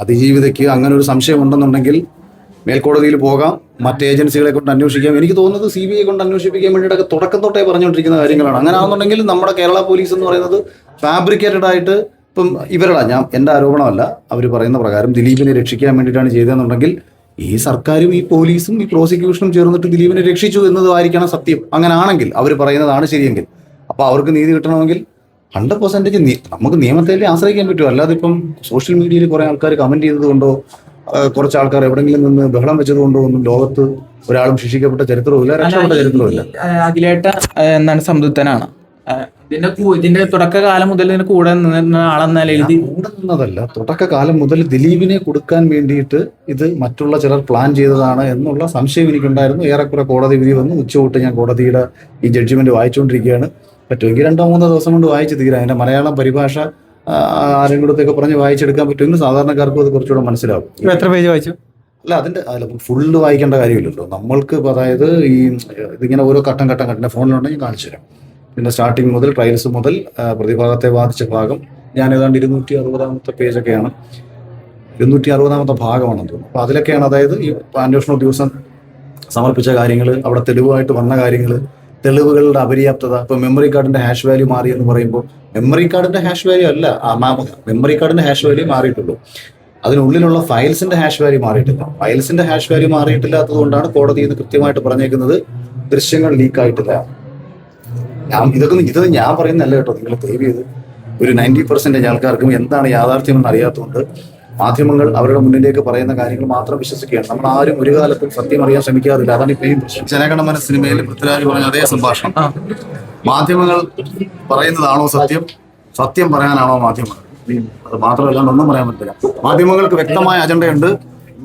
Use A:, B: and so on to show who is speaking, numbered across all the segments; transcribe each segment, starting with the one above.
A: അതിജീവിതയ്ക്ക് അങ്ങനെ ഒരു സംശയം ഉണ്ടെന്നുണ്ടെങ്കിൽ മേൽക്കോടതിയിൽ പോകാം മറ്റ് ഏജൻസികളെ കൊണ്ട് അന്വേഷിക്കാം. എനിക്ക് തോന്നുന്നത് സി ബി ഐ കൊണ്ട് അന്വേഷിപ്പിക്കാൻ വേണ്ടിയിട്ടൊക്കെ തുടക്കം തൊട്ടേ പറഞ്ഞുകൊണ്ടിരിക്കുന്ന കാര്യങ്ങളാണ്. അങ്ങനെ ആണെന്നുണ്ടെങ്കിൽ നമ്മുടെ കേരള പോലീസ് എന്ന് പറയുന്നത് ഫാബ്രിക്കേറ്റഡ് ആയിട്ട് ഇപ്പം ഇവരുടെ ഞാൻ എന്റെ ആരോപണമല്ല. അവർ പറയുന്ന പ്രകാരം ദിലീപിനെ രക്ഷിക്കാൻ വേണ്ടിയിട്ടാണ് ചെയ്തതെന്നുണ്ടെങ്കിൽ ഈ സർക്കാരും ഈ പോലീസും ഈ പ്രോസിക്യൂഷനും ചേർന്നിട്ട് ദിലീപിനെ രക്ഷിച്ചു എന്നതായിരിക്കണം സത്യം. അങ്ങനെ ആണെങ്കിൽ അവർ പറയുന്നതാണ് ശരിയെങ്കിൽ. അപ്പോൾ അവർക്ക് നീതി കിട്ടണമെങ്കിൽ ഹൺഡ്രഡ് പെർസെന്റേജ് നമുക്ക് നിയമത്തെ ആശ്രയിക്കാൻ പറ്റുമോ അല്ലാതെ ഇപ്പം സോഷ്യൽ മീഡിയയിൽ കുറേ ആൾക്കാർ കമന്റ് ചെയ്തതുകൊണ്ടോ കുറച്ച് ആൾക്കാർ എവിടെങ്കിലും നിന്ന് ബഹളം വെച്ചതുകൊണ്ടോ ഒന്നും ലോകത്ത് ഒരാളും ശിക്ഷിക്കപ്പെട്ട ചരിത്രവുമില്ല രക്ഷപ്പെട്ട ചരിത്രവുമില്ല
B: അഖിലേട്ട എന്താണ് സംതൃപ്തനാണ്? ഇതിന്റെ ഇതിന്റെ തുടക്കകാലം മുതൽ ഇതിന്റെ കൂടെ നിന്ന ആളെന്ന എഴുതി?
A: കൂടെ നിന്നതല്ല തുടക്കകാലം മുതൽ ദിലീപിനെ കൊടുക്കാൻ വേണ്ടിയിട്ട് ഇത് മറ്റുള്ള ചിലർ പ്ലാൻ ചെയ്തതാണ് എന്നുള്ള സംശയം എനിക്കുണ്ടായിരുന്നു. ഏറെക്കുറെ കോടതി വിധി വന്നു. ഉച്ചതൊട്ട് ഞാൻ കോടതിയുടെ ഈ ജഡ്ജ്മെന്റ് വായിച്ചുകൊണ്ടിരിക്കുകയാണ്. പറ്റുമെങ്കിൽ രണ്ടോ മൂന്നോ ദിവസം കൊണ്ട് വായിച്ച് തീരാം. അതിന്റെ മലയാളം പരിഭാഷ ആരെങ്കിലും കൂടത്തൊക്കെ പറഞ്ഞ് വായിച്ചെടുക്കാൻ പറ്റുമെങ്കിൽ സാധാരണക്കാർക്കും അത് കുറച്ചുകൂടെ മനസ്സിലാവും.
B: എത്ര പേജ് വായിച്ചു?
A: അല്ല അതിന്റെ അല്ല ഫുള്ള് വായിക്കേണ്ട കാര്യമില്ലല്ലോ. നമ്മൾക്ക് അതായത് ഈ ഇതിങ്ങനെ ഓരോ ഘട്ടം ഘട്ടം ഘട്ടം ഫോണിലുണ്ടെങ്കിൽ കാണിച്ചു തരാം. പിന്നെ സ്റ്റാർട്ടിങ് മുതൽ ട്രയൽസ് മുതൽ പ്രതിഭാഗത്തെ ബാധിച്ച ഭാഗം ഞാൻ ഏതാണ്ട് ഇരുന്നൂറ്റി അറുപതാമത്തെ പേജൊക്കെയാണ് ഇരുന്നൂറ്റി അറുപതാമത്തെ ഭാഗമാണെന്ന് തോന്നുന്നു. അപ്പോൾ അതിലൊക്കെയാണ് അതായത് ഈ അന്വേഷണ ഉദ്യോഗസ്ഥൻ സമർപ്പിച്ച കാര്യങ്ങൾ അവിടെ തെളിവായിട്ട് വന്ന കാര്യങ്ങൾ തെളിവുകളുടെ അപര്യാപ്തത ഇപ്പൊ മെമ്മറി കാർഡിന്റെ ഹാഷ് വാല്യൂ മാറി എന്ന് പറയുമ്പോൾ മെമ്മറി കാർഡിന്റെ ഹാഷ് വാല്യൂ അല്ല മെമ്മറി കാർഡിന്റെ ഹാഷ് വാല്യൂ മാറിയിട്ടുള്ളൂ. അതിനുള്ളിലുള്ള ഫയൽസിന്റെ ഹാഷ് വാല്യൂ മാറിയിട്ടില്ല. ഫയൽസിന്റെ ഹാഷ് വാല്യൂ മാറിയിട്ടില്ലാത്തത് കൊണ്ടാണ് കോടതി ഇത് കൃത്യമായിട്ട് പറഞ്ഞേക്കുന്നത് ദൃശ്യങ്ങൾ ലീക്ക് ആയിട്ടില്ല. ഞാൻ ഇതൊക്കെ ഇത് ഞാൻ പറയുന്നല്ല കേട്ടോ നിങ്ങൾ ദയവ് ചെയ്ത്. ഒരു നയന്റി പെർസെന്റേജ് ആൾക്കാർക്കും എന്താണ് യാഥാർത്ഥ്യം എന്ന് അറിയാത്തതുകൊണ്ട് മാധ്യമങ്ങൾ അവരുടെ മുന്നിലേക്ക് പറയുന്ന കാര്യങ്ങൾ മാത്രം വിശ്വസിക്കുകയാണ്. നമ്മൾ ആരും ഒരു കാലത്തും സത്യം അറിയാൻ ശ്രമിക്കാറില്ല. അതാണ് ഇപ്പോഴും ജനഗണമന സിനിമയിൽ പൃഥ്വിരാജ് പറഞ്ഞ അതേ സംഭാഷണം. മാധ്യമങ്ങൾ പറയുന്നതാണോ സത്യം? സത്യം പറയാനാണോ മാധ്യമങ്ങൾ? അത് മാത്രമല്ല ഒന്നും പറയാൻ പറ്റില്ല. മാധ്യമങ്ങൾക്ക് വ്യക്തമായ അജണ്ടയുണ്ട്.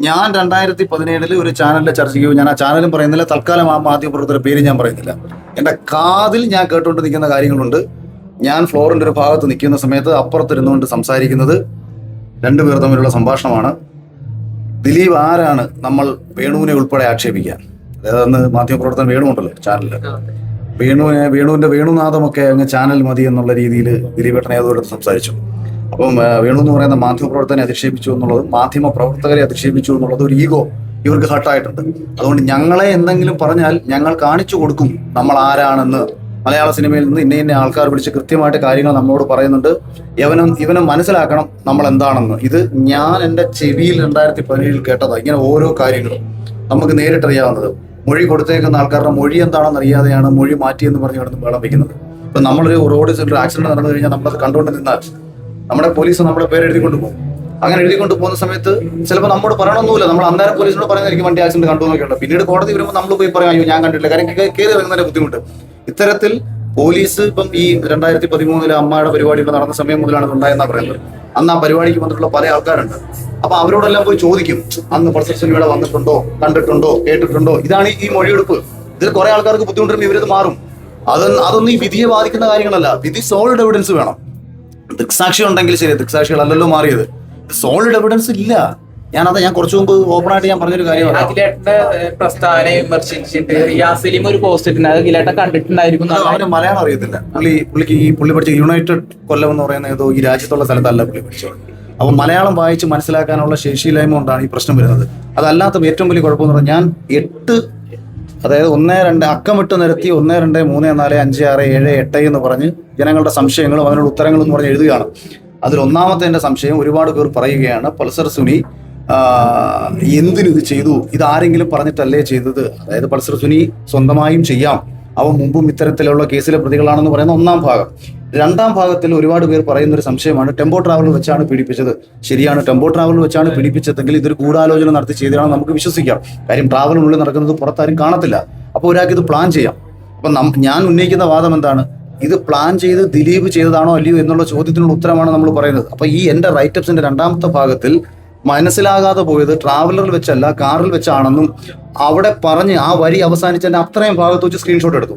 A: ഞാൻ രണ്ടായിരത്തി പതിനേഴിൽ ഒരു ചാനലിൽ ചർച്ച പോയി. ഞാൻ ആ ചാനലും പറയുന്നില്ല. തൽക്കാലം ആ മാധ്യമപ്രവർത്തകരുടെ പേര് ഞാൻ പറയുന്നില്ല. എന്റെ കാതിൽ ഞാൻ കേട്ടുകൊണ്ട് നിൽക്കുന്ന കാര്യങ്ങളുണ്ട്. ഞാൻ ഫ്ലോറിന്റെ ഒരു ഭാഗത്ത് നിൽക്കുന്ന സമയത്ത് അപ്പുറത്തിരുന്നുകൊണ്ട് സംസാരിക്കുന്നത് രണ്ടുപേർ തമ്മിലുള്ള സംഭാഷണമാണ്. ദിലീപ് ആരാണ് നമ്മൾ വേണുവിനെ ഉൾപ്പെടെ ആക്ഷേപിക്കാൻ? അതായത് അന്ന് മാധ്യമപ്രവർത്തനം വേണു ഉണ്ടല്ലോ ചാനലിൽ വേണുവിനെ വേണുവിന്റെ വേണുനാഥമൊക്കെ അങ്ങ് ചാനൽ മതി എന്നുള്ള രീതിയിൽ ദിലീപേട്ടൻ ഏതോടത്ത് സംസാരിച്ചു. അപ്പം വേണു എന്ന് പറയുന്ന മാധ്യമപ്രവർത്തകനെ അധിക്ഷേപിച്ചു എന്നുള്ളത് മാധ്യമ പ്രവർത്തകരെ അധിക്ഷേപിച്ചു എന്നുള്ളത് ഒരു ഈഗോ ഇവർക്ക് ഹട്ടായിട്ടുണ്ട് അതുകൊണ്ട് ഞങ്ങളെ എന്തെങ്കിലും പറഞ്ഞാൽ ഞങ്ങൾ കാണിച്ചു കൊടുക്കും നമ്മൾ ആരാണെന്ന്. മലയാള സിനിമയിൽ നിന്ന് ഇന്ന ഇന്ന ആൾക്കാർ വിളിച്ച് കൃത്യമായിട്ട് കാര്യങ്ങൾ നമ്മളോട് പറയുന്നുണ്ട്. ഇവനും ഇവനും മനസ്സിലാക്കണം നമ്മൾ എന്താണെന്ന് ഇത് ഞാൻ എന്റെ ചെവിയിൽ രണ്ടായിരത്തി പതിനേഴിൽ കേട്ടതാണ് ഇങ്ങനെ ഓരോ കാര്യങ്ങളും നമുക്ക് നേരിട്ടറിയാവുന്നത്. മൊഴി കൊടുത്തേക്കുന്ന ആൾക്കാരുടെ മൊഴി എന്താണെന്ന് അറിയാതെയാണ് മൊഴി മാറ്റിയെന്ന് പറഞ്ഞ് കിടന്ന് വേളം വയ്ക്കുന്നത് ഇപ്പൊ നമ്മളൊരു റോഡ് ഒരു ആക്സിഡന്റ് നടന്നു കഴിഞ്ഞാൽ നമ്മളത് കണ്ടുകൊണ്ട് നിന്നാൽ നമ്മുടെ പോലീസ് നമ്മുടെ പേര് എഴുതിക്കൊണ്ട് പോകും. അങ്ങനെ എഴുതിക്കൊണ്ട് പോകുന്ന സമയത്ത് ചിലപ്പോൾ നമ്മോട് പറയണമെന്നില്ല നമ്മൾ അന്നേരം പോലീസിനോട് പറയുന്നതായിരിക്കും വണ്ടി ആക്സിഡന്റ് കണ്ടു നോക്കിയുണ്ട് പിന്നീട് കോടതി വരുമ്പോൾ നമ്മൾ പോയി പറയാം അയ്യോ ഞാൻ കണ്ടിട്ടില്ല. കാര്യം കയറി ഇറങ്ങുന്നതിന്റെ ബുദ്ധിമുട്ട്. ഇത്തരത്തിൽ പോലീസ് ഇപ്പം ഈ രണ്ടായിരത്തി പതിമൂന്നിലെ അമ്മയുടെ പരിപാടി ഇവിടെ നടന്ന സമയം മുതലാണ് ഉണ്ടായെന്നാ പറയുന്നത്. അന്ന് ആ പരിപാടിക്ക് വന്നിട്ടുള്ള പല ആൾക്കാരുണ്ട്. അപ്പൊ അവരോടെല്ലാം പോയി ചോദിക്കും അന്ന് പ്രൊഫസർ സിനിമയുടെ വന്നിട്ടുണ്ടോ? കണ്ടിട്ടുണ്ടോ? കേട്ടിട്ടുണ്ടോ? ഇതാണ് ഈ മൊഴിയെടുപ്പ്. ഇതിൽ കുറെ ആൾക്കാർക്ക് ബുദ്ധിമുട്ടും ഇവരത് മാറും. അതൊന്നും അതൊന്നും ഈ വിധിയെ ബാധിക്കുന്ന കാര്യങ്ങളല്ല. വിധി സോളിഡ് എവിഡൻസ് വേണം. ദൃക്സാക്ഷി ഉണ്ടെങ്കിൽ ശരി ദൃക്സാക്ഷികളല്ലല്ലോ മാറിയത്. സോളിഡ് എവിഡൻസ് ഇല്ല. ഞാനത് ഞാൻ കുറച്ചു മുമ്പ് ഓപ്പൺ ആയിട്ട് ഞാൻ പറഞ്ഞൊരു കാര്യമാണ്
B: അഖിലേട്ടന്റെ പ്രസ്താവനയെ വിമർശിച്ചിട്ട് ഒരു പോസ്റ്റ് ഇട്ടുണ്ട് അത് അഖിലേട്ടൻ കണ്ടിട്ടുണ്ടായിരിക്കും
A: അത് അവന് മലയാളം അറിയത്തില്ല. പുള്ളി പുള്ളിക്ക് ഈ പുള്ളി പഠിച്ച യുണൈറ്റഡ് കൊല്ലം എന്ന് പറയുന്ന ഏതോ ഈ രാജ്യത്തുള്ള സ്ഥലത്തല്ല പുള്ളി പഠിച്ചത്. അപ്പൊ മലയാളം വായിച്ച് മനസ്സിലാക്കാനുള്ള ശേഷിയില്ലായ്മ കൊണ്ടാണ് ഈ പ്രശ്നം വരുന്നത്. അതല്ലാത്ത ഏറ്റവും വലിയ കുഴപ്പമെന്ന് പറഞ്ഞാൽ ഞാൻ എട്ട് അതായത് ഒന്ന് രണ്ട് അക്കമിട്ട് നിരത്തി ഒന്ന് രണ്ട് മൂന്ന് നാല് അഞ്ച് ആറ് ഏഴ് എട്ട് എന്ന് പറഞ്ഞ് ജനങ്ങളുടെ സംശയങ്ങളും അതിനുള്ള ഉത്തരങ്ങളും എന്ന് പറഞ്ഞ് എഴുതുകയാണ്. അതിൽ ഒന്നാമത്തെ എന്റെ സംശയം ഒരുപാട് പേർ പറയുകയാണ്. പൾസർ സുനി എന്തിനു ഇത് ചെയ്തു? ഇത് ആരെങ്കിലും പറഞ്ഞിട്ടല്ലേ ചെയ്തത്? അതായത് പൾസർ സുനി സ്വന്തമായും ചെയ്യാം. അവ മുമ്പും ഇത്തരത്തിലുള്ള കേസിലെ പ്രതികളാണെന്ന് പറയുന്ന ഒന്നാം ഭാഗം. രണ്ടാം ഭാഗത്തിൽ ഒരുപാട് പേർ പറയുന്ന ഒരു സംശയമാണ് ടെമ്പോ ട്രാവൽ വെച്ചാണ് പീഡിപ്പിച്ചത്. ശരിയാണ് ടെമ്പോ ട്രാവൽ വെച്ചാണ് പീഡിപ്പിച്ചതെങ്കിൽ ഇതൊരു ഗൂഢാലോചന നടത്തി ചെയ്തതാണ് നമുക്ക് വിശ്വസിക്കാം. കാര്യം ട്രാവലിനുള്ളിൽ നടക്കുന്നത് പുറത്താരും കാണത്തില്ല. അപ്പോൾ ഒരാൾക്ക് ഇത് പ്ലാൻ ചെയ്യാം. അപ്പൊ ഞാൻ ഉന്നയിക്കുന്ന വാദം എന്താണ്? ഇത് പ്ലാൻ ചെയ്ത് ദിലീപ് ചെയ്തതാണോ അല്ലയോ എന്നുള്ള ചോദ്യത്തിനുള്ള ഉത്തരമാണ് നമ്മൾ പറയുന്നത്. അപ്പോൾ ഈ എന്റെ റൈറ്റപ്സിന്റെ രണ്ടാമത്തെ ഭാഗത്തിൽ മനസ്സിലാകാതെ പോയത് ട്രാവലറിൽ വെച്ചല്ല കാറിൽ വെച്ചാണെന്നും അവിടെ പറഞ്ഞ് ആ വരി അവസാനിച്ചതിന്റെ അത്രയും ഭാഗത്ത് വെച്ച് സ്ക്രീൻഷോട്ട് എടുത്തു.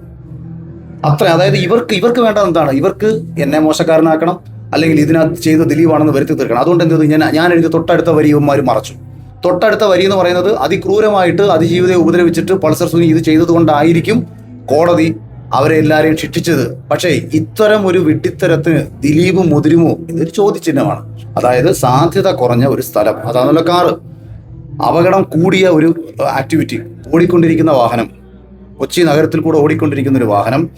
A: അത്ര അതായത് ഇവർക്ക് ഇവർക്ക് വേണ്ടത് എന്താണ്? ഇവർക്ക് എന്നെ മോശക്കാരനാക്കണം അല്ലെങ്കിൽ ഇതിനകത്ത് ചെയ്ത് ദിലീപാണെന്ന് വരുത്തി തീർക്കണം. അതുകൊണ്ട് എന്ത്? ഞാൻ ഞാൻ എഴുതിയ തൊട്ടടുത്ത വരി ഇവന്മാർ മറച്ചു. തൊട്ടടുത്ത വരി എന്ന് പറയുന്നത് അതിക്രൂരമായിട്ട് അതിജീവിതയെ ഉപദ്രവിച്ചിട്ട് പൾസർ സുനി ഇത് ചെയ്തതുകൊണ്ടായിരിക്കും കോടതി അവരെ എല്ലാവരെയും ശിക്ഷിച്ചത്. പക്ഷേ ഇത്തരം ഒരു വിട്ടിത്തരത്തിന് ദിലീപും മുതിരുമോ ഇതൊരു ചോദ്യചിഹ്നമാണ്. അതായത് സാധ്യത കുറഞ്ഞ ഒരു സ്ഥലം. അതാണല്ലോ കാറ്. അപകടം കൂടിയ ഒരു ആക്ടിവിറ്റി ഓടിക്കൊണ്ടിരിക്കുന്ന വാഹനം. കൊച്ചി നഗരത്തിൽ കൂടെ ഓടിക്കൊണ്ടിരിക്കുന്ന ഒരു വാഹനം.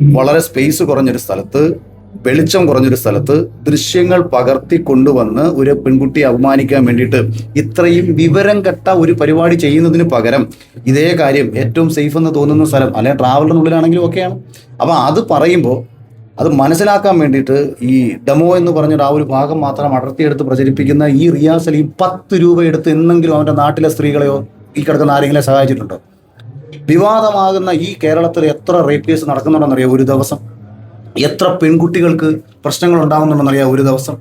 A: വളരെ സ്പേസ് കുറഞ്ഞൊരു സ്ഥലത്ത് വെളിച്ചം കുറഞ്ഞൊരു സ്ഥലത്ത് ദൃശ്യങ്ങൾ പകർത്തി കൊണ്ടുവന്ന് ഒരു പെൺകുട്ടിയെ അപമാനിക്കാൻ വേണ്ടിയിട്ട് ഇത്രയും വിവരം കെട്ട ഒരു പരിപാടി ചെയ്യുന്നതിന് പകരം ഇതേ കാര്യം ഏറ്റവും സേഫ് എന്ന് തോന്നുന്ന സ്ഥലം അല്ലെങ്കിൽ ട്രാവലറിനുള്ളിലാണെങ്കിലും ഒക്കെയാണ്. അപ്പോൾ അത് പറയുമ്പോൾ അത് മനസ്സിലാക്കാൻ വേണ്ടിയിട്ട് ഈ ഡെമോ എന്ന് പറഞ്ഞിട്ട് ആ ഒരു ഭാഗം മാത്രം അടർത്തിയെടുത്ത് പ്രചരിപ്പിക്കുന്ന ഈ റിയാസൽ ഈ പത്ത് രൂപ എടുത്ത് എന്നെങ്കിലും അവന്റെ നാട്ടിലെ സ്ത്രീകളെയോ ഈ കിടക്കുന്ന ആരെങ്കിലും സഹായിച്ചിട്ടുണ്ടോ? വിവാദമാകുന്ന ഈ കേരളത്തിൽ എത്ര റേപ്പ് കേസ് നടക്കുന്നുണ്ടെന്നറിയോ ഒരു ദിവസം? എത്ര പെൺകുട്ടികൾക്ക് പ്രശ്നങ്ങൾ ഉണ്ടാകുന്നുണ്ടെന്നറിയാം ഒരു ദിവസം.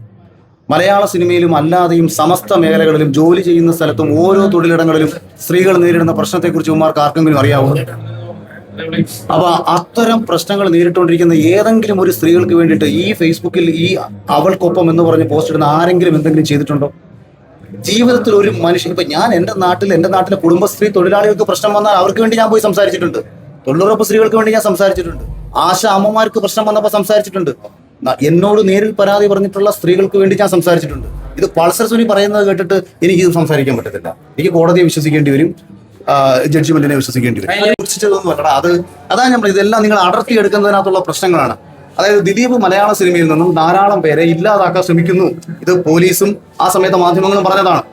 A: മലയാള സിനിമയിലും അല്ലാതെയും സമസ്ത മേഖലകളിലും ജോലി ചെയ്യുന്ന സ്ഥലത്തും ഓരോ തൊഴിലിടങ്ങളിലും സ്ത്രീകൾ നേരിടുന്ന പ്രശ്നത്തെക്കുറിച്ച് ഉമ്മാർക്ക് ആർക്കെങ്കിലും അറിയാവൂ? അപ്പൊ അത്തരം പ്രശ്നങ്ങൾ നേരിട്ടുകൊണ്ടിരിക്കുന്ന ഏതെങ്കിലും ഒരു സ്ത്രീകൾക്ക് വേണ്ടിയിട്ട് ഈ ഫേസ്ബുക്കിൽ ഈ അവൾക്കൊപ്പം എന്ന് പറഞ്ഞ് പോസ്റ്റ് ഇടുന്ന ആരെങ്കിലും എന്തെങ്കിലും ചെയ്തിട്ടുണ്ടോ? ജീവിതത്തിൽ ഒരു മനുഷ്യൻ ഇപ്പൊ ഞാൻ എന്റെ നാട്ടിൽ എന്റെ നാട്ടിലെ കുടുംബശ്രീ തൊഴിലാളികൾക്ക് പ്രശ്നം വന്നാൽ അവർക്ക് വേണ്ടി ഞാൻ പോയി സംസാരിച്ചിട്ടുണ്ട്. തൊഴിലുറപ്പ് സ്ത്രീകൾക്ക് വേണ്ടി ഞാൻ സംസാരിച്ചിട്ടുണ്ട്. ആശ അമ്മമാർക്ക് പ്രശ്നം വന്നപ്പോൾ സംസാരിച്ചിട്ടുണ്ട്. എന്നോട് നേരിൽ പരാതി പറഞ്ഞിട്ടുള്ള സ്ത്രീകൾക്ക് വേണ്ടി ഞാൻ സംസാരിച്ചിട്ടുണ്ട്. ഇത് പൾസർ സുനി പറയുന്നത് കേട്ടിട്ട് എനിക്ക് ഇത് സംസാരിക്കാൻ പറ്റത്തില്ല. എനിക്ക് കോടതിയെ വിശ്വസിക്കേണ്ടി വരും. ജഡ്ജ്മെന്റിനെ വിശ്വസിക്കേണ്ടി വരും. വിശ്വസിച്ചതൊന്നും അല്ലടാ അത് അതാണ് നമ്മൾ ഇതെല്ലാം നിങ്ങൾ അടർത്തി എടുക്കുന്നതിനകത്തുള്ള പ്രശ്നങ്ങളാണ്. അതായത് ദിലീപ് മലയാള സിനിമയിൽ നിന്നും ധാരാളം പേരെ ഇല്ലാതാക്കാൻ ശ്രമിക്കുന്നു. ഇത് പോലീസും ആ സമയത്ത് മാധ്യമങ്ങളും പറഞ്ഞതാണ്.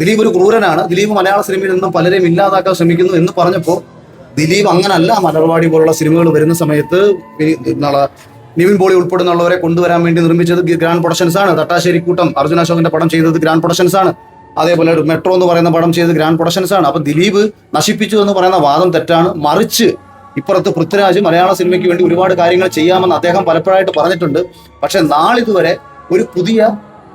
A: ദിലീപ് ഒരു ക്രൂരനാണ്. ദിലീപ് മലയാള സിനിമയിൽ നിന്നും പലരെയും ഇല്ലാതാക്കാൻ ശ്രമിക്കുന്നു എന്ന് പറഞ്ഞപ്പോൾ ദിലീപ് അങ്ങനല്ല. മലർവാടി പോലുള്ള സിനിമകൾ വരുന്ന സമയത്ത് നിവിൻ പോളി ഉൾപ്പെടുന്നുള്ളവരെ കൊണ്ടുവരാൻ വേണ്ടി നിർമ്മിച്ചത് ഗ്രാൻഡ് പ്രൊഡക്ഷൻസ് ആണ്. തട്ടാശ്ശേരി കൂട്ടം അർജുന അശോകന്റെ പടം ചെയ്തത് ഗ്രാൻഡ് പ്രൊഡക്ഷൻസ് ആണ്. അതേപോലെ മെട്രോ എന്ന് പറയുന്ന പടം ചെയ്തത് ഗ്രാൻഡ് പ്രൊഡക്ഷൻസ് ആണ്. അപ്പൊ ദിലീപ് നശിപ്പിച്ചു എന്ന് പറയുന്ന വാദം തെറ്റാണ്. മറിച്ച് ഇപ്പുറത്ത് പൃഥ്വിരാജ് മലയാള സിനിമയ്ക്ക് വേണ്ടി ഒരുപാട് കാര്യങ്ങൾ ചെയ്യാമെന്ന് അദ്ദേഹം പലപ്പോഴായിട്ട് പറഞ്ഞിട്ടുണ്ട്. പക്ഷെ നാളിതുവരെ ഒരു പുതിയ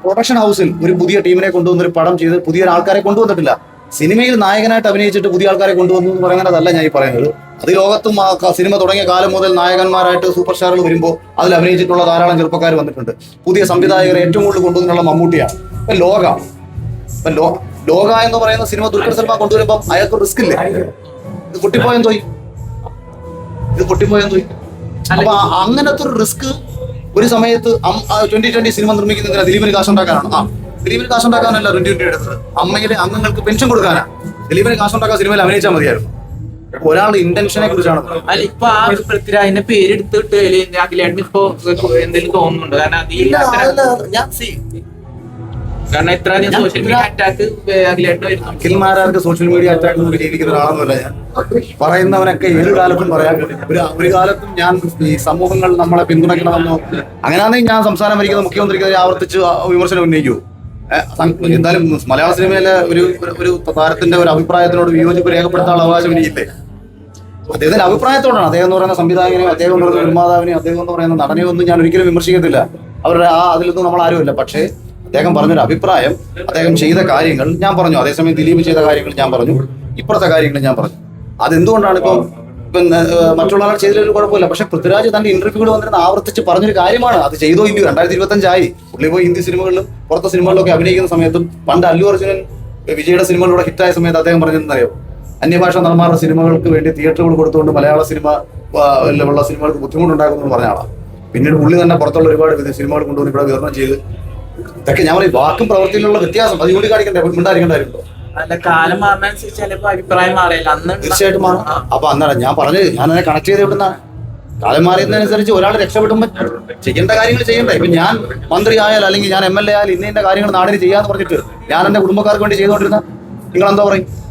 A: പ്രൊഡക്ഷൻ ഹൗസിൽ ഒരു പുതിയ ടീമിനെ കൊണ്ടുവന്ന് ഒരു പടം ചെയ്ത് പുതിയ ആൾക്കാരെ കൊണ്ടുവന്നിട്ടില്ല. സിനിമയിൽ നായകനായിട്ട് അഭിനയിച്ചിട്ട് പുതിയ ആൾക്കാരെ കൊണ്ടുവന്നു എന്ന് പറയുന്നതല്ല ഞാൻ ഈ പറയുന്നത്. അത് ലോകത്തും ആ സിനിമ തുടങ്ങിയ കാലം മുതൽ നായകന്മാരായിട്ട് സൂപ്പർ സ്റ്റാറുകൾ വരുമ്പോൾ അതിൽ അഭിനയിച്ചിട്ടുള്ള ധാരാളം ചെറുപ്പക്കാർ വന്നിട്ടുണ്ട്. പുതിയ സംവിധായകരെ ഏറ്റവും കൂടുതൽ കൊണ്ടുവന്നിട്ടുള്ള മമ്മൂട്ടിയാണ്. ഇപ്പൊ ലോക. ലോ ലോക എന്ന് പറയുന്ന സിനിമ ദുൽഖർ സൽമാൻ കൊണ്ടുവരുമ്പോൾ അയാൾക്ക് റിസ്ക് ഇല്ലേ? ഇത് പൊട്ടിപ്പോയെന്തോ ഇത് പൊട്ടിപ്പോയെന്തോ അപ്പൊ അങ്ങനത്തെ ഒരു റിസ്ക് ഒരു സമയത്ത് ട്വന്റി ട്വന്റി സിനിമ നിർമ്മിക്കുന്നതിന് ദിലീപിന് കാശുണ്ടാക്കാനാണ്. ആ. ദിലീപിന് കാശുണ്ടാക്കാനല്ല ട്വന്റി എടുത്തത്. അമ്മയിലെ അംഗങ്ങൾക്ക് പെൻഷൻ കൊടുക്കാനാണ് ദിലീപിന് കാശുണ്ടാക്കാൻ സിനിമയിൽ അഭിനയിച്ചാൽ മതിയായിരുന്നു. ഒരാളുടെ ഇന്റൻഷനെ കുറിച്ചാണ്.
B: അല്ല ഇപ്പൊ ആ ഒരു പൃഥ്വിരാജിന്റെ പേരെടുത്തിട്ട് അഖിലേട്ടന് ഇപ്പൊ എന്തെങ്കിലും തോന്നുന്നുണ്ട്? കാരണം
A: ഞാൻ
B: കാരണം സോഷ്യൽ മീഡിയ അറ്റാക്ക്
A: അഖിൽമാരാർക്ക് സോഷ്യൽ മീഡിയ അറ്റാക്ക് നോക്കി ജീവിക്കുന്ന ഒരാളെന്നല്ല ഞാൻ. പറയുന്നവനൊക്കെ ഏത് കാലത്തും പറയാൻ ഒരു ഒരു കാലത്തും ഞാൻ ഈ സമൂഹങ്ങൾ നമ്മളെ പിന്തുണയ്ക്കണമെന്നോ അങ്ങനെയാണെങ്കിൽ ഞാൻ സംസ്ഥാനം ഭരിക്കുന്ന മുഖ്യമന്ത്രിക്ക് ആവർത്തിച്ച് വിമർശനം ഉന്നയിക്കൂ എന്തായാലും മലയാള സിനിമയിലെ ഒരു ഒരു- താരത്തിന്റെ ഒരു അഭിപ്രായത്തിനോട് വിയോജിപ്പ് രേഖപ്പെടുത്താനുള്ള അവകാശം എനിക്കില്ലേ? അദ്ദേഹത്തിന്റെ അഭിപ്രായത്തോടാണ്. അദ്ദേഹം എന്ന് പറയുന്ന സംവിധായകനെയും അദ്ദേഹം എന്ന് പറയുന്ന നിർമ്മാതാവിനെയും അദ്ദേഹം എന്ന് പറയുന്ന നടനെയും ഒന്നും ഞാൻ ഒരിക്കലും വിമർശിക്കത്തില്ല. അവരുടെ ആ അതിലൊന്നും നമ്മൾ ആരുമില്ല. പക്ഷേ അദ്ദേഹം പറഞ്ഞൊരു അഭിപ്രായം അദ്ദേഹം ചെയ്ത കാര്യങ്ങൾ ഞാൻ പറഞ്ഞു. അതേസമയം ദിലീപ് ചെയ്ത കാര്യങ്ങൾ ഞാൻ പറഞ്ഞു. ഇപ്പുറത്തെ കാര്യങ്ങൾ ഞാൻ പറഞ്ഞു. അതെന്തുകൊണ്ടാണ് ഇപ്പം മറ്റുള്ള ആൾ ചെയ്തതിലൊരു കുഴപ്പമില്ല. പക്ഷെ പൃഥ്വിരാജ് തന്റെ ഇന്റർവ്യൂകൾ വന്നിരുന്ന ആവർത്തിച്ച് പറഞ്ഞൊരു കാര്യമാണ്. അത് ചെയ്തോ ഇല്ലയോ? രണ്ടായിരത്തി ഇരുപത്തഞ്ചായി പുള്ളി പോയി ഹിന്ദി സിനിമകളിലും പുറത്തെ സിനിമകളിലൊക്കെ അഭിനയിക്കുന്ന സമയത്തും പണ്ട് അല്ലു അർജുനൻ വിജയുടെ സിനിമകളിലൂടെ ഹിറ്റായ സമയത്ത് അദ്ദേഹം പറഞ്ഞതെന്നറിയോ അന്യഭാഷ നടന്മാരുടെ സിനിമകൾക്ക് വേണ്ടി തിയേറ്ററുകൾ കൊടുത്തുകൊണ്ട് മലയാള സിനിമ ഉള്ള സിനിമകൾക്ക് ബുദ്ധിമുട്ടുണ്ടാക്കുന്നു പറഞ്ഞ ആളാണ് പിന്നീട് പുള്ളി തന്നെ പുറത്തുള്ള ഒരുപാട് സിനിമകൾ കൊണ്ടുവന്ന് ഇവിടെ വിതരണം ചെയ്ത്. ഇതൊക്കെ ഞാൻ പറയും വാക്കും പ്രവൃത്തിയിലുള്ള വ്യത്യാസം അത് കൂടി കാണിക്കണ്ടേ മിണ്ടായിരിക്കേണ്ട കാര്യമുണ്ടോ
B: അല്ല കാലം മാറുന്നതനുസരിച്ച് ചിലപ്പോ അഭിപ്രായം മാറിയില്ല അന്ന്
A: തീർച്ചയായിട്ടും മാറും. അപ്പൊ അന്നാണ് ഞാൻ പറഞ്ഞത് ഞാൻ അതിനെ കണക്ട് ചെയ്ത് വിടുന്ന കാലം മാറിയതിനനുസരിച്ച് ഒരാൾ രക്ഷപ്പെടുമ്പോൾ ചെയ്യേണ്ട കാര്യങ്ങൾ ചെയ്യണ്ടേ? ഇപ്പൊ ഞാൻ മന്ത്രി ആയാൽ അല്ലെങ്കിൽ ഞാൻ എം എൽ എ ഇന്ന ഇന്ന കാര്യങ്ങൾ നാടിന് ചെയ്യാന്ന് പറഞ്ഞിട്ട് ഞാൻ എന്റെ കുടുംബക്കാർക്ക് വേണ്ടി ചെയ്തുകൊണ്ടിരുന്ന നിങ്ങൾ എന്താ പറയും?